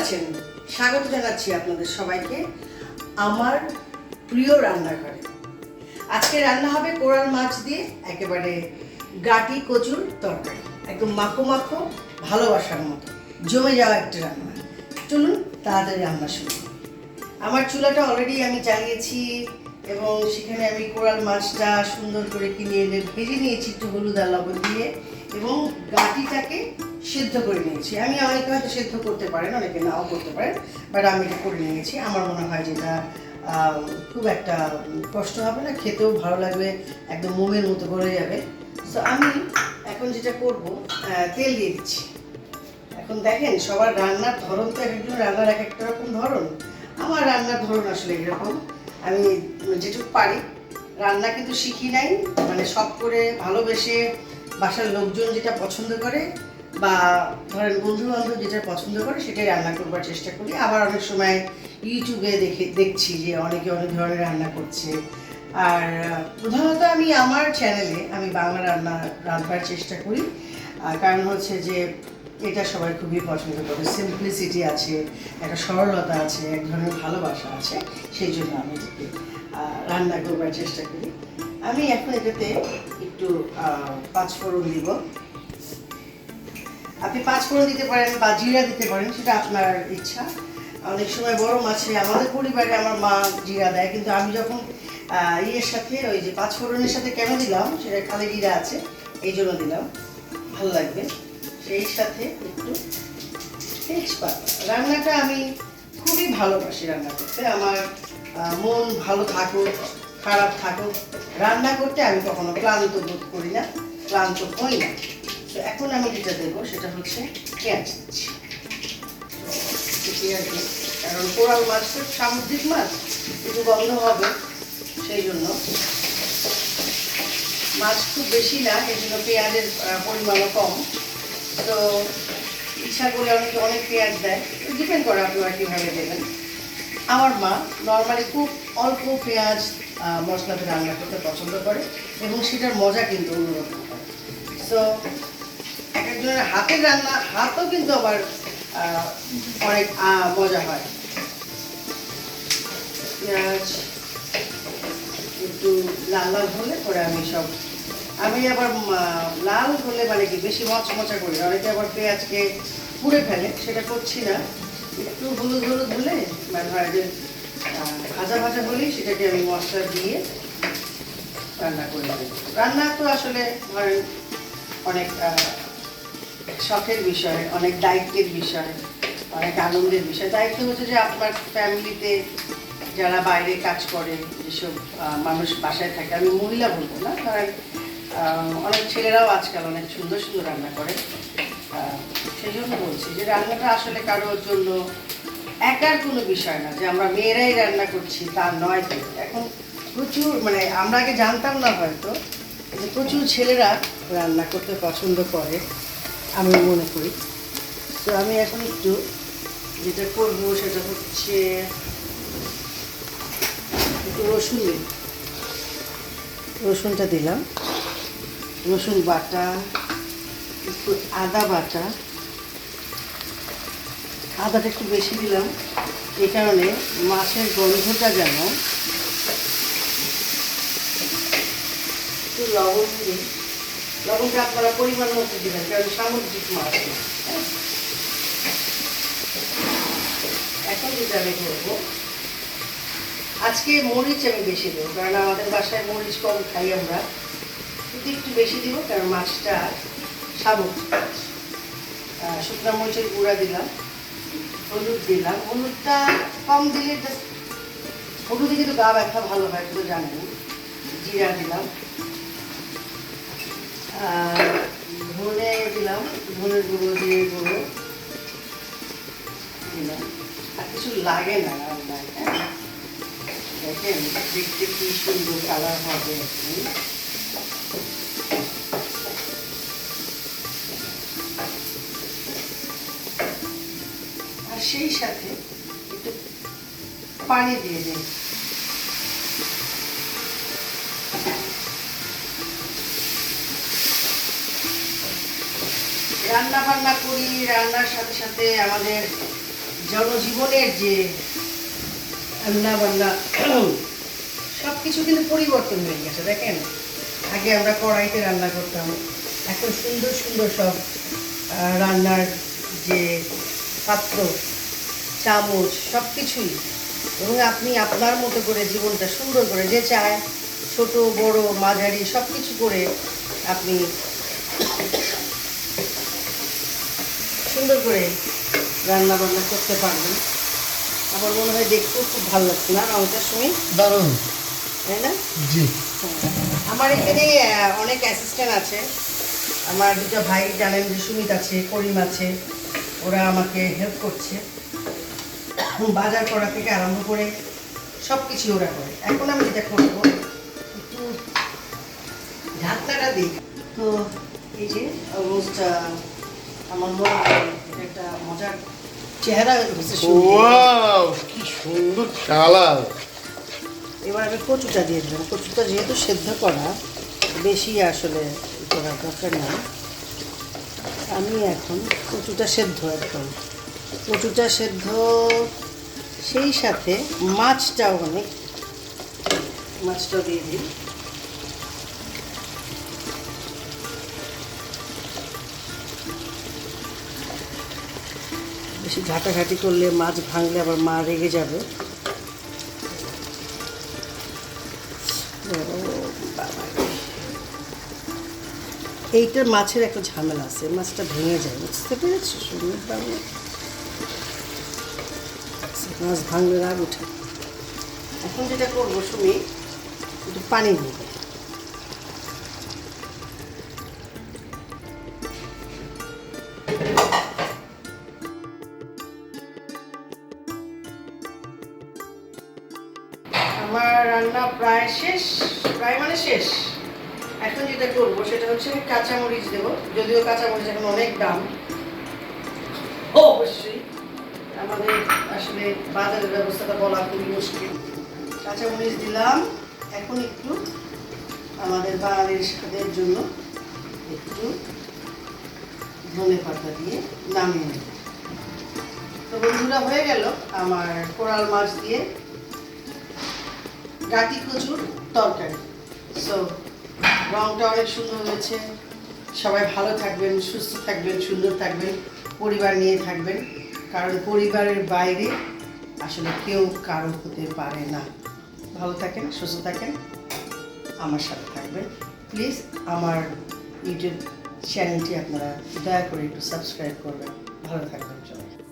আছেন? স্বাগত জানাচ্ছি আপনাদের সবাইকে আমার প্রিয় রান্নাঘরে। আজকে রান্না হবে কোরাল মাছ দিয়ে, একেবারে গাটি কচুর তরকারি। একদম মাখো মাখো, ভালোবাসার মতো। জমে যাওয়া একটা রান্না। চলুন তাড়াতাড়ি রান্না শুরু আমার চুলাটা অলরেডি আমি জ্বালিয়েছি এবং সেখানে আমি কোরাল মাছটা সুন্দর করে কিনে এনে ভেজে নিয়েছি একটু হলুদ আর লবণ দিয়ে। এবং গাটিটাকে সেদ্ধ করে নিয়েছি। আমি অনেকে হয়তো সেদ্ধ করতে পারেন, অনেকে নাও করতে পারেন বাট আমি এটা করে নিয়েছি। আমার মনে হয় যেটা খুব একটা কষ্ট হবে না, খেতেও ভালো লাগবে, একদম মোমের মতো করে যাবে। তো আমি এখন যেটা করব তেল দিয়ে দিচ্ছি। এখন দেখেন, সবার রান্নার ধরন তো এক একজন রান্নার এক একটা রকম ধরন। আমার রান্নার ধরন আসলে এরকম। আমি যেটুকু পারি, রান্না কিন্তু শিখি নাই মানে সব করে ভালোবেসে বাসার লোকজন যেটা পছন্দ করে বা ধরেন বন্ধু বান্ধব যেটা পছন্দ করে সেটাই রান্না করবার চেষ্টা করি। আবার অনেক সময় ইউটিউবে দেখে, দেখছি যে অনেকে অনেক ধরনের রান্না করছে। আর প্রধানত আমি আমার চ্যানেলে আমি বাংলা রান্না, রান্নার চেষ্টা করি। কারণ হচ্ছে যে এটা সবাই খুবই পছন্দ করে। সিম্পলিসিটি আছে, একটা সরলতা আছে, এক ধরনের ভালোবাসা আছে, সেই জন্য আমি রান্না করবার চেষ্টা করি। আমি এখন এটাতে একটু পাঁচফোড়ন দিব। আপনি পাঁচফোড়ন দিতে পারেন বা জিরা দিতে পারেন, সেটা আপনার ইচ্ছা। অনেক সময় বড় মাছে আমাদের পরিবারে আমার মা জিরা দেয়, কিন্তু আমি যখন ইয়ের সাথে ওই যে পাঁচফোড়নের সাথে কেন দিলাম, সেটা খালি জিরা আছে, এই জন্য দিলাম। ভালো লাগবে। সেই সাথে একটু তেজপাতা। রান্নাটা আমি খুবই ভালোবাসি রান্না করতে। আমার মন ভালো থাকুক। খারাপ থাকুক, রান্না করতে আমি কখনো ক্লান্ত বোধ করি না, ক্লান্ত হই না। তো এখন আমি যেটা দেবো সেটা হচ্ছে পেঁয়াজ দিচ্ছি। পেঁয়াজ। কারণ কোরাল মাছ তো সামুদ্রিক মাছ, একটু গন্ধ হবে, সেই জন্য। মাছ খুব বেশি না, এই জন্য পেঁয়াজের পরিমাণও কম। তো ইচ্ছা করলে অনেকে অনেক পেঁয়াজ দেয় ডিপেন্ড করে আপনারা কীভাবে দেবেন। আমার মা নর্মালি খুব অল্প পেঁয়াজ মশলাতে রান্না করতে পছন্দ করে এবং সেটার মজা কিন্তু অন্যরকম তো এক একজনের হাতের রান্না, হাতও কিন্তু আবার অনেক মজা হয়। পেঁয়াজ, একটু লাল লাল হলে পরে আমি সব, আমি আবার লাল হলে মানে কি বেশি মচমচা করি অনেকে আবার পেঁয়াজকে পুড়ে ফেলে, সেটা করছি না। একটু হলুদ হলুদ হলে মানে হয় যে ভাজা ভাজা হলেই সেটাকে আমি মশলা দিয়ে রান্না করে দেবো রান্না তো আসলে ধরেন অনেক শখের বিষয়, অনেক দায়িত্বের বিষয়, অনেক আনন্দের বিষয়। দায়িত্ব হচ্ছে যে আপনার ফ্যামিলিতে যারা বাইরে কাজ করে, যেসব মানুষ বাসায় থাকে, আমি মহিলা বলব না কারণ অনেক ছেলেরাও আজকাল অনেক সুন্দর সুন্দর রান্না করে। সেই জন্য বলছি যে রান্নাটা আসলে কারোর জন্য একার কোনো বিষয় না যে আমরা মেয়েরাই রান্না করছি, তা নয় তো। এখন প্রচুর মানে আমরা আগে জানতাম না হয়তো যে প্রচুর ছেলেরা রান্না করতে পছন্দ করে, আমি মনে করি। তো আমি এখন একটু যেটা করব সেটা হচ্ছে একটু রসুন রসুনটা দিলাম। রসুন বাটা, একটু আদা বাটা। আদাটা একটু বেশি দিলাম। এই কারণে মাছের গন্ধটা যেন একটু লবণ লবণটা আপনারা পরিমাণ মতো দিবেন, কারণ সামুদ্রিক মাছ? এখন যেটা আমি করব, আজকে মরিচ আমি বেশি দেবো, কারণ আমাদের বাসায় মরিচ কম খাই আমরা। কিন্তু একটু বেশি দিব, কারণ মাছটা সামুদ্রিক। শুকনো মরিচের গুঁড়া দিলাম। হলুদ দিলাম। হলুদটা কম দিলে হলুদে কিন্তু গা ব্যথা ভালো হয় তো জানেন জিরা দিলাম। ধনে দিলাম ধনের গুঁড়ো দিয়ে গুঁড়ো দিলাম। আর কিছু লাগে না রান্নায় হ্যাঁ? দেখেন, দেখতে কি সুন্দর কালার হবে। সেই সাথে একটু পানি দিয়ে দিই রান্না বান্না করি, রান্নার সাথে সাথে আমাদের জনজীবনের যে রান্না বান্না সব কিছু কিন্তু পরিবর্তন হয়ে গেছে, দেখেন? আগে আমরা কড়াইতে রান্না করতাম, এখন সুন্দর সুন্দর সব রান্নার যে পাত্র চামচ সব কিছুই এবং আপনি আপনার মতো করে জীবনটা সুন্দর করে যে চায় ছোট বড় মাঝারি সব কিছু করে আপনি সুন্দর করে রান্না বান্না করতে পারবেন। আমার মনে হয় দেখতেও খুব ভালো লাগছে না? রঙটার সময় দারুণ। তাই না? জি। আমার এখানে অনেক অ্যাসিস্ট্যান্ট আছে। আমার দুটো ভাই জানেন যে সুমিত আছে করিম আছে। ওরা আমাকে হেল্প করছে। বাজার করা থেকে আরম্ভ করে সব কিছু ওরা করে। এখন আমি যেটা করব একটু ঢাকনাটা দিই। তো এই যে অলমোস্ট আমার মনে একটা মজার চেহারা। কি সুন্দর কালার। এবার আমি কচুটা দিয়ে দিলাম। কচুটা যেহেতু সেদ্ধ করা বেশি আসলে ই করার দরকার নাই। আমি এখন কচুটা সেদ্ধ একদম। কচুটা সেদ্ধ সেই সাথে মাছটাও অনেক মাছটাও দিয়ে দিই বেশি ঘাটাঘাটি করলে মাছ ভাঙলে আবার মা রেগে যাবে। এইটার মাছের একটা ঝামেলা আছে, মাছটা ভেঙে যায়, বুঝতে পেরেছ সুন্দর বাবু মাছ ভাঙলে রাগ উঠে। এখন যেটা করব সুমি, একটু পানি নেবে আমার রান্না প্রায় শেষ, প্রায় মানে শেষ। এখন যেটা করব সেটা হচ্ছে আমি কাঁচামরিচ দেবো, যদিও কাঁচামরিচ এখন অনেক দাম। অবশ্যই আমাদের আসলে বাজারের ব্যবস্থাটা বলা খুবই মুশকিল। কাঁচামরিচ দিলাম। এখন একটু আমাদের বাঙালির জন্য একটু ধনে পাতা দিয়ে নামিয়ে নেব। তো বন্ধুরা, হয়ে গেল আমার কোরাল মাছ দিয়ে গাটি কচুর তরকারি। সো রংটা অনেক সুন্দর হয়েছে। সবাই ভালো থাকবেন, সুস্থ থাকবেন, সুন্দর থাকবেন, পরিবার নিয়ে থাকবেন। কারণ পরিবারের বাইরে আসলে কেউ কারও হতে পারে না। ভালো থাকেন, সুস্থ থাকেন। আমার সাথে থাকবেন। প্লিজ আমার ইউটিউব চ্যানেলটি আপনারা দয়া করে একটু সাবস্ক্রাইব করবেন। ভালো থাকবেন সবাই।